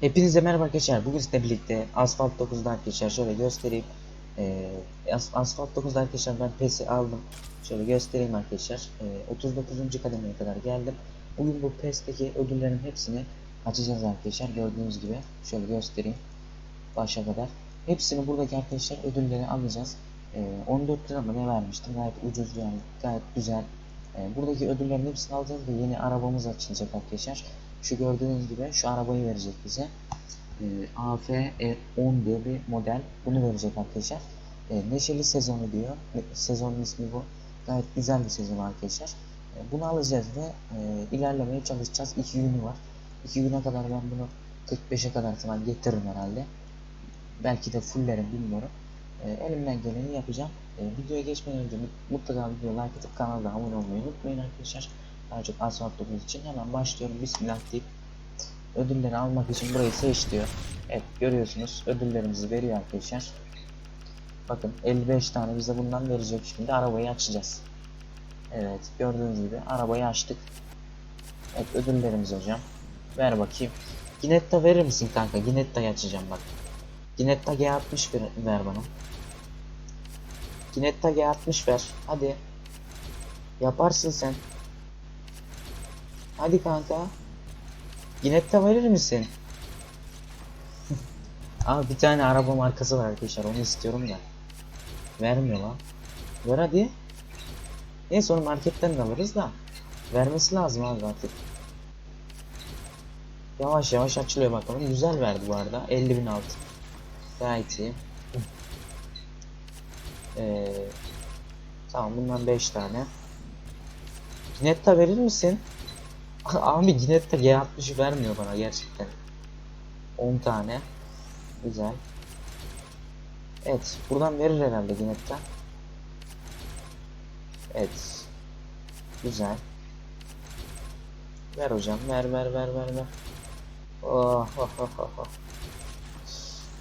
Hepinize merhaba arkadaşlar. Bugün sizinle birlikte Asphalt 9'da arkadaşlar şöyle göstereyim. Ee, As- Asphalt 9'da arkadaşlar ben PES'i aldım. Şöyle göstereyim arkadaşlar. Ee, 39. kademeye kadar geldim. Bugün bu PES'teki ödüllerin hepsini açacağız arkadaşlar. Gördüğünüz gibi şöyle göstereyim. Başa kadar. Hepsini buradaki arkadaşlar ödülleri alacağız. Ee, 14 lira mı ne vermiştim? Gayet ucuz yani. Gayet güzel. Ee, buradaki ödüllerin hepsini alacağız ve yeni arabamız açılacak arkadaşlar. Şu gördüğünüz gibi şu arabayı verecek bize. Ee, AF10 diye bir model. Bunu verecek arkadaşlar. Ee, neşeli sezonu diyor. Sezonun ismi bu. Gayet güzel bir sezon arkadaşlar. Ee, bunu alacağız ve e, ilerlemeye çalışacağız. 2 günü var. 2 güne kadar ben bunu 45'e kadar falan getiririm herhalde. Belki de fullerim bilmiyorum. Ee, elimden geleni yapacağım. Ee, videoya geçmeden önce mut- mutlaka videoya like atıp kanala abone olmayı unutmayın arkadaşlar. Daha çok 9 için hemen başlıyorum. Bismillah deyip ödülleri almak için burayı seç diyor. Evet görüyorsunuz ödüllerimizi veriyor arkadaşlar. Bakın 55 tane bize bundan verecek şimdi arabayı açacağız. Evet gördüğünüz gibi arabayı açtık. Evet ödüllerimiz hocam. Ver bakayım. Ginetta verir misin kanka? Ginetta'yı açacağım bak. Ginetta G60 ver, ver bana. Ginetta G60 ver. Hadi. Yaparsın sen. Hadi kanka. Ginetta verir misin? Abi bir tane araba markası var arkadaşlar onu istiyorum da. Vermiyor lan. Ver hadi. Neyse onu marketten de alırız da. Vermesi lazım abi artık. Yavaş yavaş açılıyor bakalım. Güzel verdi bu arada. 50.000 altın. Gayet iyi. Ee, tamam bundan 5 tane. Ginetta verir misin? Abi Ginetta G60'ı vermiyor bana gerçekten. 10 tane. Güzel. Evet. Buradan verir herhalde Ginetta. Evet. Güzel. Ver hocam. Ver ver ver ver ver. Oh, oh, oh, oh, oh.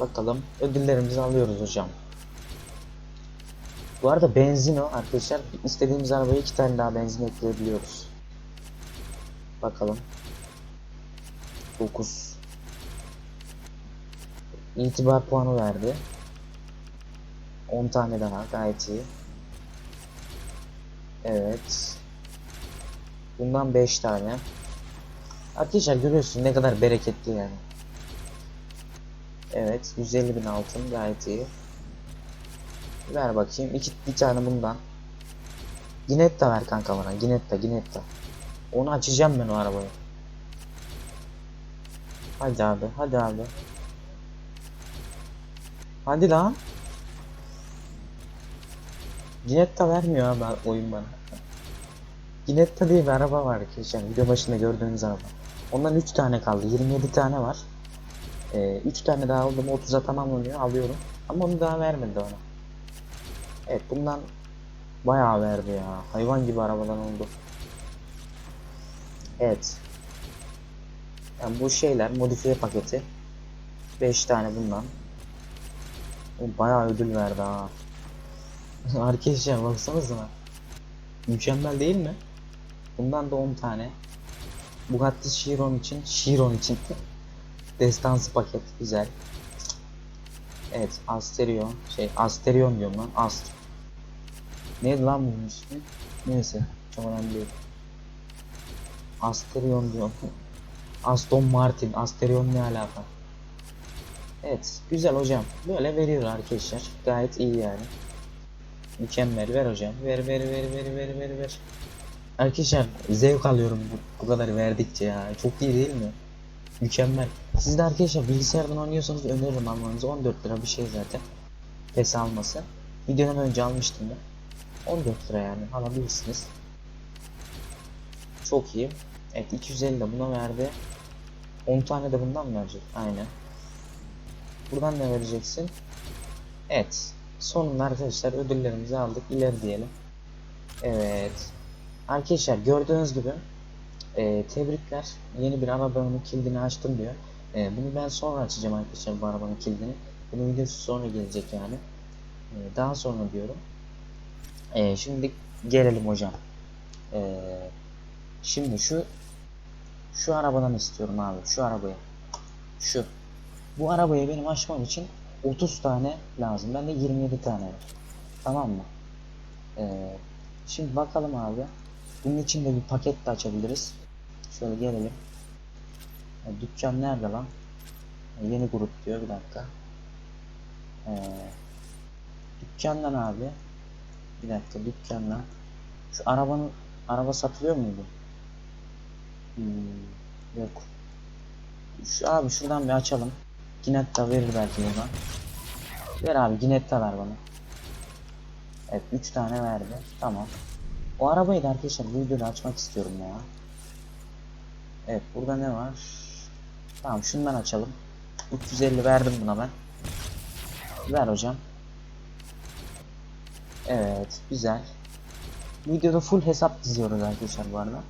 Bakalım. Ödüllerimizi alıyoruz hocam. Bu arada benzin o arkadaşlar. İstediğimiz arabaya iki tane daha benzin ekleyebiliyoruz. Bakalım. 9 İtibar puanı verdi. 10 tane daha gayet iyi. Evet. Bundan 5 tane. Arkadaşlar görüyorsun ne kadar bereketli yani. Evet 150 bin altın gayet iyi. Ver bakayım iki, bir tane bundan. Ginetta ver kanka bana Ginetta Ginetta. Onu açacağım ben o arabayı. Hadi abi hadi abi. Hadi lan. Ginetta vermiyor abi oyun bana. Ginetta diye bir araba var arkadaşlar. Video başında gördüğünüz araba. Ondan 3 tane kaldı. 27 tane var. 3 tane daha aldım. 30'a tamamlanıyor. Alıyorum. Ama onu daha vermedi bana. Evet bundan bayağı verdi ya. Hayvan gibi arabadan oldu. Evet. Yani bu şeyler modifiye paketi. 5 tane bundan. O bayağı ödül verdi ha. Arkadaşlar baksanıza. Mükemmel değil mi? Bundan da 10 tane. Bugatti Chiron için, Chiron için destansı paket güzel. Evet, Asterion, şey Asterion diyorum lan, Ast. Neydi lan bunun ismi? Neyse, çok önemli değil. Asterion diyorum. Aston Martin, Asterion ne alaka? Evet, güzel hocam. Böyle veriyor arkadaşlar. Gayet iyi yani. Mükemmel. Ver hocam. Ver ver ver ver ver ver ver. Arkadaşlar zevk alıyorum bu, bu kadar verdikçe ya. Çok iyi değil mi? Mükemmel. Siz de arkadaşlar bilgisayardan oynuyorsanız öneririm almanızı. 14 lira bir şey zaten. PES alması. Videodan önce almıştım ben. 14 lira yani alabilirsiniz. Çok iyi. Evet 250 de buna verdi. 10 tane de bundan mı verecek? Aynen. Buradan ne vereceksin? Evet. Sonunda arkadaşlar ödüllerimizi aldık. İleri diyelim. Evet. Arkadaşlar gördüğünüz gibi e, tebrikler. Yeni bir arabanın kilidini açtım diyor. E, bunu ben sonra açacağım arkadaşlar bu arabanın kilidini. Bunun videosu sonra gelecek yani. E, daha sonra diyorum. E, şimdi gelelim hocam. E, şimdi şu şu arabadan istiyorum abi. Şu arabayı. Şu. Bu arabayı benim açmam için 30 tane lazım. Bende 27 tane var. Tamam mı? Ee, şimdi bakalım abi. Bunun için de bir paket de açabiliriz. Şöyle gelelim. E, dükkan nerede lan? E, yeni grup diyor bir dakika. Ee, dükkandan abi. Bir dakika dükkandan. Şu arabanın araba satılıyor muydu? Hmm, yok. Şu abi şuradan bir açalım. Ginetta verir belki buradan. Ver abi Ginetta ver bana. Evet 3 tane verdi. Tamam. O arabayı da arkadaşlar bu videoda açmak istiyorum ya. Evet burada ne var? Tamam şundan açalım. 350 verdim buna ben. Ver hocam. Evet güzel. Videoda full hesap diziyoruz arkadaşlar bu arada.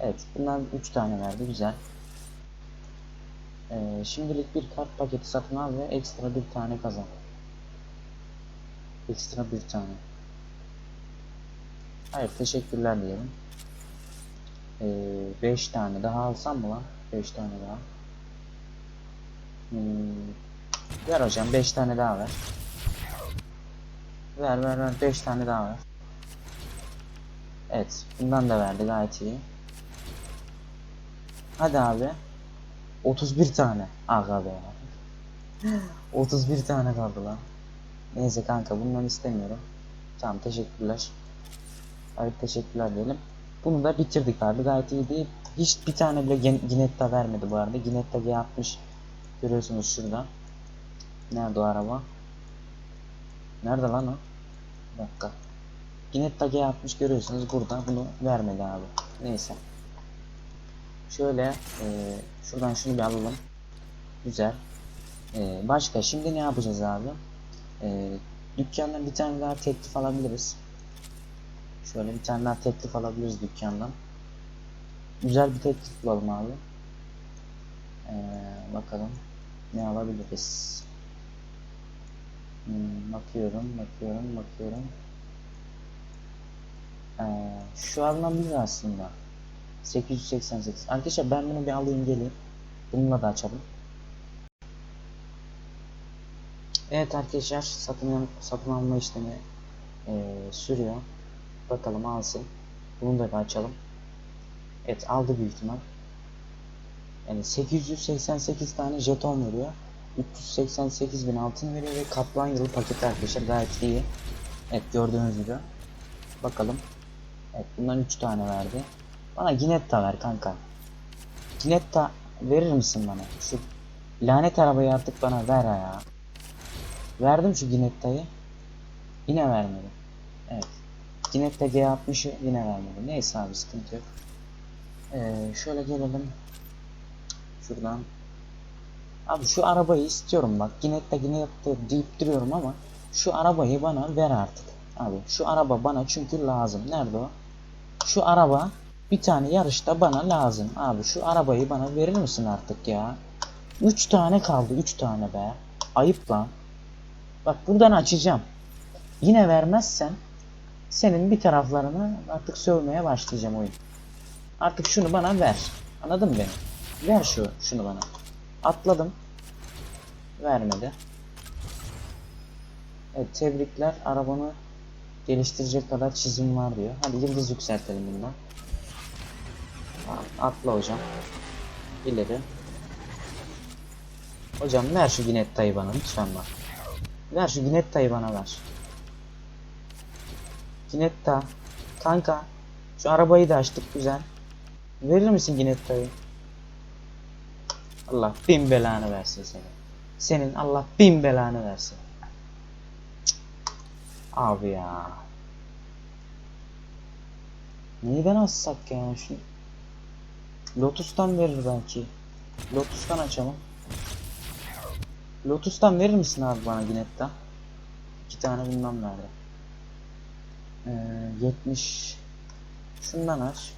Evet bundan 3 tane verdi güzel. Ee, şimdilik bir kart paketi satın al ve ekstra bir tane kazan. Ekstra bir tane. Hayır teşekkürler diyelim. 5 tane daha alsam mı lan? 5 tane daha. Hmm. Ver hocam 5 tane daha ver. Ver ver ver 5 tane daha ver. Evet bundan da verdi gayet iyi. Hadi abi. 31 tane. Aga be. 31 tane kaldı lan. Neyse kanka bundan istemiyorum. Tamam teşekkürler. Hayır teşekkürler diyelim. Bunu da bitirdik abi gayet iyi değil. Hiç bir tane bile Ginetta vermedi bu arada. Ginetta G60 görüyorsunuz şurada. Nerede o araba? Nerede lan o? Bir dakika. Ginetta G60 görüyorsunuz burada. Bunu vermedi abi. Neyse. Şöyle e, şuradan şunu bir alalım. Güzel. E, başka şimdi ne yapacağız abi? E, dükkandan bir tane daha teklif alabiliriz. Şöyle bir tane daha teklif alabiliriz dükkandan. Güzel bir teklif bulalım abi. Ee, bakalım ne alabiliriz. Hmm, bakıyorum, bakıyorum, bakıyorum. Ee, şu alınabilir aslında. 888. Arkadaşlar ben bunu bir alayım geleyim. Bununla da açalım. Evet arkadaşlar satın, satın alma işlemi ee, sürüyor. Bakalım alsın. Bunu da bir açalım. Evet aldı büyük ihtimal. Yani 888 tane jeton veriyor. 388 bin altın veriyor ve kaplan yılı paketi arkadaşlar gayet iyi. Evet gördüğünüz gibi. Bakalım. Evet bundan 3 tane verdi. Bana Ginetta ver kanka. Ginetta verir misin bana? Şu lanet arabayı artık bana ver ya. Verdim şu Ginetta'yı. Yine vermedi. Evet. Ginetta G60'ı yine vermedi. Neyse abi sıkıntı yok. Ee, şöyle gelelim. Şuradan. Abi şu arabayı istiyorum bak. Ginetta Ginetta deyip duruyorum ama şu arabayı bana ver artık. Abi şu araba bana çünkü lazım. Nerede o? Şu araba bir tane yarışta bana lazım. Abi şu arabayı bana verir misin artık ya? 3 tane kaldı. 3 tane be. Ayıp lan. Bak buradan açacağım. Yine vermezsen senin bir taraflarını artık sövmeye başlayacağım oyun. Artık şunu bana ver. Anladın mı beni? Ver şu şunu bana. Atladım. Vermedi. Evet tebrikler. Arabanı geliştirecek kadar çizim var diyor. Hadi yıldız yükseltelim bundan. Atla hocam. İleri. Hocam ver şu Ginetta'yı bana lütfen bak. Ver şu Ginetta'yı bana ver. Ginetta. Kanka. Şu arabayı da açtık güzel. Verir misin Ginetta'yı? Allah bin belanı versin seni. Senin Allah bin belanı versin. Abi ya. Neyden açsak ya şu? Lotus'tan verir belki. Lotus'tan açalım. Lotus'tan verir misin abi bana Ginetta? İki tane bundan verdi. Ee, 70 Şundan aç.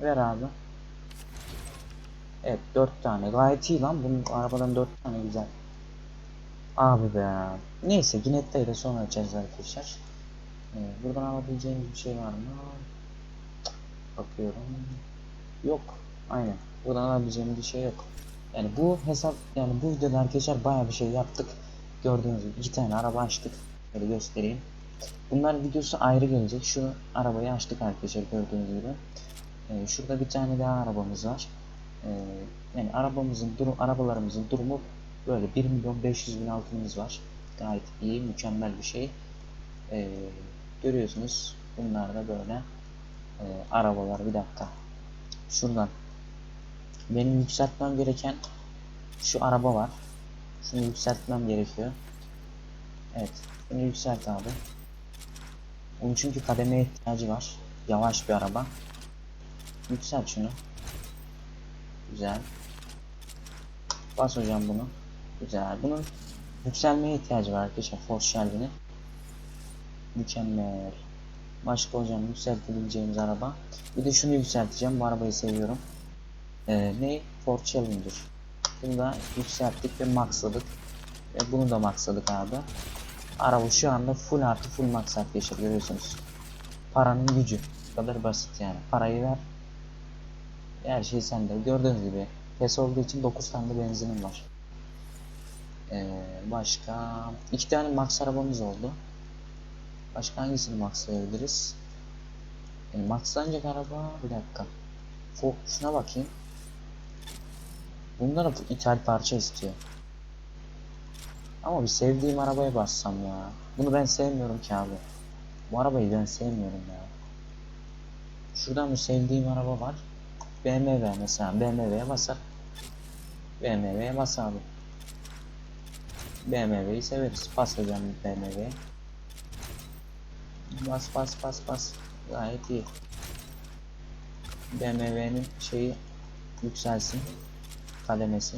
Ver abi. Evet 4 tane. Gayet iyi lan. Bunun arabadan 4 tane güzel. Abi be. Neyse Ginetta'yı da sonra açacağız arkadaşlar. Ee, buradan alabileceğimiz bir şey var mı? Bakıyorum. Yok. Aynen. Buradan alabileceğim bir şey yok. Yani bu hesap yani bu videoda arkadaşlar bayağı bir şey yaptık. Gördüğünüz gibi iki tane araba açtık. Şöyle göstereyim. Bunlar videosu ayrı gelecek. Şu arabayı açtık arkadaşlar gördüğünüz gibi. Ee, şurada bir tane daha arabamız var. Ee, yani arabamızın durum arabalarımızın durumu böyle 1 milyon 500 bin altınımız var. Gayet iyi, mükemmel bir şey. Ee, görüyorsunuz bunlar da böyle e, arabalar. Bir dakika. Şuradan benim yükseltmem gereken şu araba var. Şunu yükseltmem gerekiyor. Evet. Bunu yükselt abi. Onun çünkü kademeye ihtiyacı var. Yavaş bir araba. Yükselt şunu. Güzel. Bas hocam bunu. Güzel. Bunun yükselmeye ihtiyacı var arkadaşlar. Force Shelby'nin. Mükemmel. Başka hocam yükseltebileceğimiz araba. Bir de şunu yükselteceğim. Bu arabayı seviyorum. Ee, ne? Ford Challenger. Bunu da yükselttik ve maxladık. Ve bunu da maxladık abi. Araba şu anda full artı full max arkadaşlar görüyorsunuz. Paranın gücü. Bu kadar basit yani. Parayı ver. Her şey sende. Gördüğünüz gibi. PES olduğu için 9 tane de benzinim var. Ee, başka iki tane max arabamız oldu. Başka hangisini maxlayabiliriz? Yani maxlanacak araba bir dakika. Fo şuna bakayım. Bunlar da ithal parça istiyor. Ama bir sevdiğim arabaya bassam ya. Bunu ben sevmiyorum ki abi. Bu arabayı ben sevmiyorum ya. Şuradan bir sevdiğim araba var. BMW mesela. BMW'ye basar. BMW'ye bas abi. BMW'yi severiz. Bas hocam BMW'ye. Bas bas bas bas. Gayet iyi. BMW'nin şeyi yükselsin. Kademesi.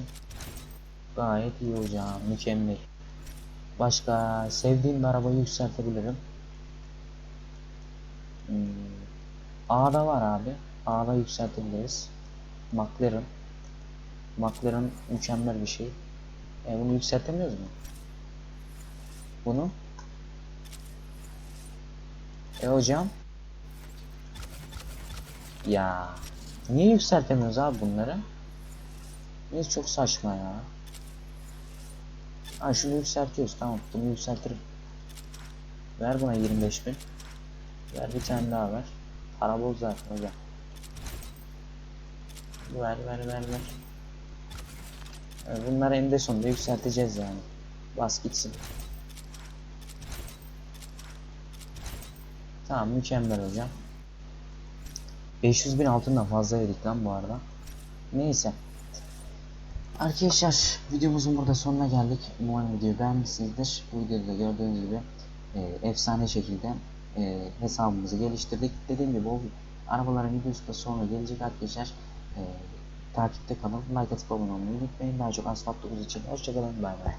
Gayet iyi hocam. Mükemmel. Başka sevdiğim bir arabayı yükseltebilirim. Hmm. A'da var abi. A'da yükseltebiliriz. McLaren. McLaren mükemmel bir şey. E bunu yükseltemiyoruz mu? Bunu? E hocam? Ya. Niye yükseltemiyoruz abi bunları? Ne çok saçma ya. Ha şunu yükseltiyoruz tamam bunu yükseltirim. Ver buna 25 bin. Ver bir tane daha ver. Para bol zaten hocam. Ver ver ver ver. Ee, Bunları eninde sonunda yükselteceğiz yani. Bas gitsin. Tamam mükemmel hocam. 500 bin altından fazla yedik lan bu arada. Neyse. Arkadaşlar videomuzun burada sonuna geldik. Umarım videoyu beğenmişsinizdir. Bu videoda da gördüğünüz gibi e, efsane şekilde e, hesabımızı geliştirdik. Dediğim gibi o arabaların videosu da sonra gelecek arkadaşlar. E, takipte kalın. Like atıp abone olmayı unutmayın. Daha çok asfalt 9 için. Hoşçakalın. Bay bay.